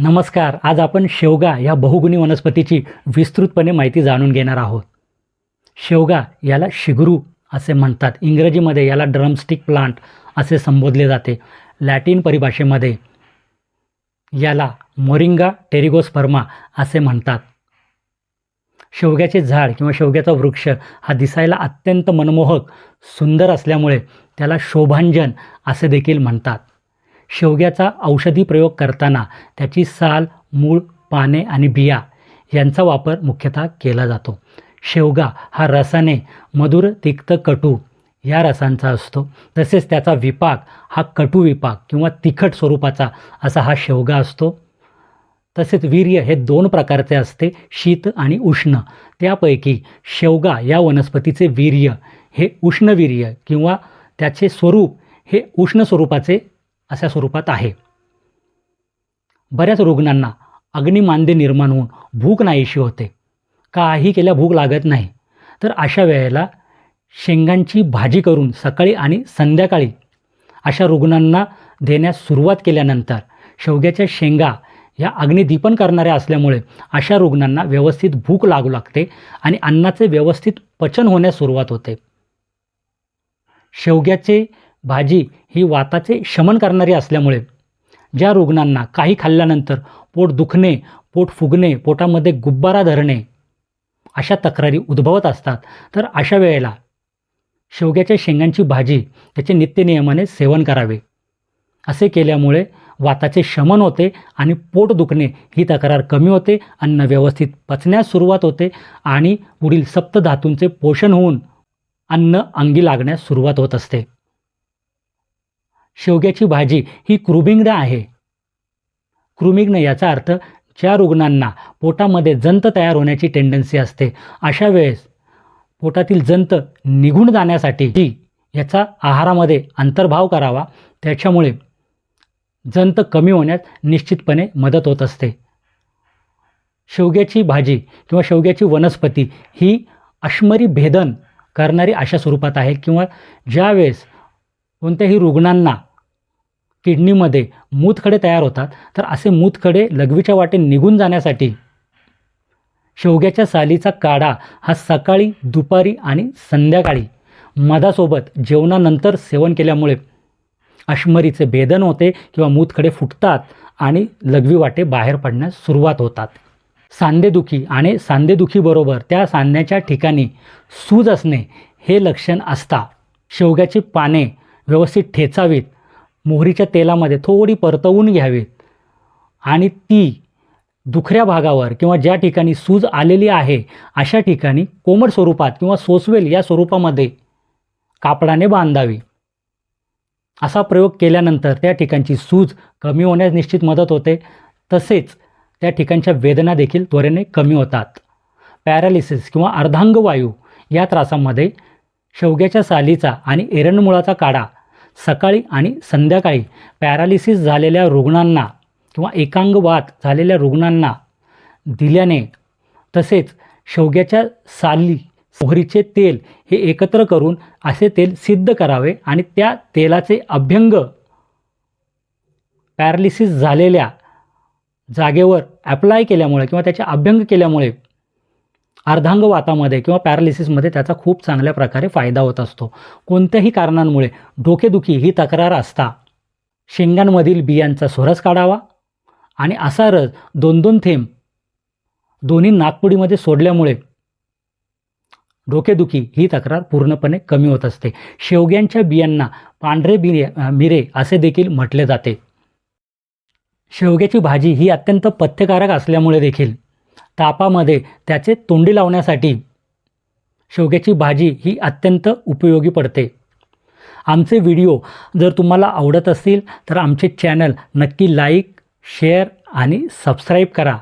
नमस्कार आज आपण शेवगा या बहुगुणी वनस्पतीची विस्तृतपणे माहिती जाणून घेणार आहोत. शेवगा याला शिगरू असे म्हणतात. इंग्रजीमध्ये याला ड्रमस्टिक प्लांट असे संबोधले जाते. लॅटिन परिभाषेमध्ये याला मोरिंगा टेरिगोस्पर्मा असे म्हणतात. शेवग्याचे झाड किंवा शेवग्याचा वृक्ष हा दिसायला अत्यंत मनमोहक सुंदर असल्यामुळे त्याला शोभांजन असे देखील म्हणतात. शेवग्याचा औषधी प्रयोग करताना त्याची साल मूळ पाने आणि बिया यांचा वापर मुख्यतः केला जातो. शेवगा हा रसाने मधुर तिक्त कटू या रसांचा असतो. तसेच त्याचा विपाक हा कटू विपाक किंवा तिखट स्वरूपाचा असा हा शेवगा असतो. तसेच वीर्य हे दोन प्रकारचे असते शीत आणि उष्ण. त्यापैकी शेवगा या वनस्पतीचे वीर्य हे उष्णवीर्य किंवा त्याचे स्वरूप हे उष्ण स्वरूपाचे अशा स्वरूपात आहे. बऱ्याच रुग्णांना अग्निमांदे निर्माण होऊन भूक नाहीशी होते. काही केल्या भूक लागत नाही. तर अशा वेळेला शेंगांची भाजी करून सकाळी आणि संध्याकाळी अशा रुग्णांना देण्यास सुरुवात केल्यानंतर शेवग्याच्या शेंगा या अग्निदीपन करणाऱ्या असल्यामुळे अशा रुग्णांना व्यवस्थित भूक लागू लागते आणि अन्नाचे व्यवस्थित पचन होण्यास सुरुवात होते. शेवग्याचे भाजी ही वाताचे शमन करणारी असल्यामुळे ज्या रुग्णांना काही खाल्ल्यानंतर पोट दुखणे पोट फुगणे पोटामध्ये गुब्बारा धरणे अशा तक्रारी उद्भवत असतात तर अशा वेळेला शेवग्याच्या शेंगांची भाजी त्याचे नित्यनियमाने सेवन करावे. असे केल्यामुळे वाताचे शमन होते आणि पोट दुखणे ही तक्रार कमी होते अन्न व्यवस्थित पचण्यास सुरुवात होते आणि पुढील सप्तधातूंचे पोषण होऊन अन्न अंगी लागण्यास सुरुवात होत असते. शेवग्याची भाजी ही कृमिग्न आहे. कृमिग्न याचा अर्थ ज्या रुग्णांना पोटामध्ये जंत तयार होण्याची टेंडन्सी असते अशा वेळेस पोटातील जंत निघून जाण्यासाठी याचा आहारामध्ये अंतर्भाव करावा. त्याच्यामुळे जंत कमी होण्यास निश्चितपणे मदत होत असते. शेवग्याची भाजी किंवा शेवग्याची वनस्पती ही अश्मरी भेदन करणारी अशा स्वरूपात आहे किंवा ज्यावेळेस कोणत्याही रुग्णांना किडनीमध्ये मूतखडे तयार होतात तर असे मूतखडे लघवीच्या वाटे निघून जाण्यासाठी शेवग्याच्या सालीचा काढा हा सकाळी दुपारी आणि संध्याकाळी मधासोबत जेवणानंतर सेवन केल्यामुळे अश्मरीचे भेदन होते किंवा मूतखडे फुटतात आणि लघवी वाटे बाहेर पडण्यास सुरुवात होतात. सांधेदुखी आणि सांधेदुखीबरोबर त्या सांध्याच्या ठिकाणी सूज असणे हे लक्षण असता. शेवग्याची पाने व्यवस्थित ठेचावीत मोहरीच्या तेलामध्ये थोडी परतवून घ्यावीत आणि ती दुखऱ्या भागावर किंवा ज्या ठिकाणी सूज आलेली आहे अशा ठिकाणी कोमट स्वरूपात किंवा सोसवेल या स्वरूपामध्ये कापडाने बांधावी. असा प्रयोग केल्यानंतर त्या ठिकाणची सूज कमी होण्यास निश्चित मदत होते. तसेच त्या ठिकाणच्या वेदना देखील त्वरेने कमी होतात. पॅरालिसिस किंवा अर्धांगवायू या त्रासामध्ये शेवग्याच्या सालीचा आणि एरंडमुळाचा काढा सकाळी आणि संध्याकाळी पॅरालिसिस झालेल्या रुग्णांना किंवा एकांगवात झालेल्या रुग्णांना दिल्याने तसेच शेवग्याच्या साली मोहरीचे तेल हे एकत्र करून असे तेल सिद्ध करावे आणि त्या तेलाचे अभ्यंग पॅरालिसिस झालेल्या जागेवर ॲप्लाय केल्यामुळे किंवा त्याचे अभ्यंग केल्यामुळे अर्धांगवातामध्ये किंवा पॅरालिसिसमध्ये त्याचा खूप चांगल्या प्रकारे फायदा होत असतो. कोणत्याही कारणांमुळे डोकेदुखी ही तक्रार असता. शेंगांमधील बियांचा सोरस काढावा आणि असा रस दोन दोन थेंब दोन्ही नागपुडीमध्ये सोडल्यामुळे डोकेदुखी ही तक्रार पूर्णपणे कमी होत असते. शेवग्यांच्या बियांना पांढरे बिरे मिरे असे देखील म्हटले जाते. शेवग्याची भाजी ही अत्यंत पथ्यकारक असल्यामुळे देखील तापामध्ये त्याचे तोंडी लावण्यासाठी शेवग्याची भाजी ही अत्यंत उपयोगी पडते. आमचे व्हिडिओ जर तुम्हाला आवडत असतील तर आमचे चॅनल नक्की लाईक शेअर आणि सबस्क्राईब करा.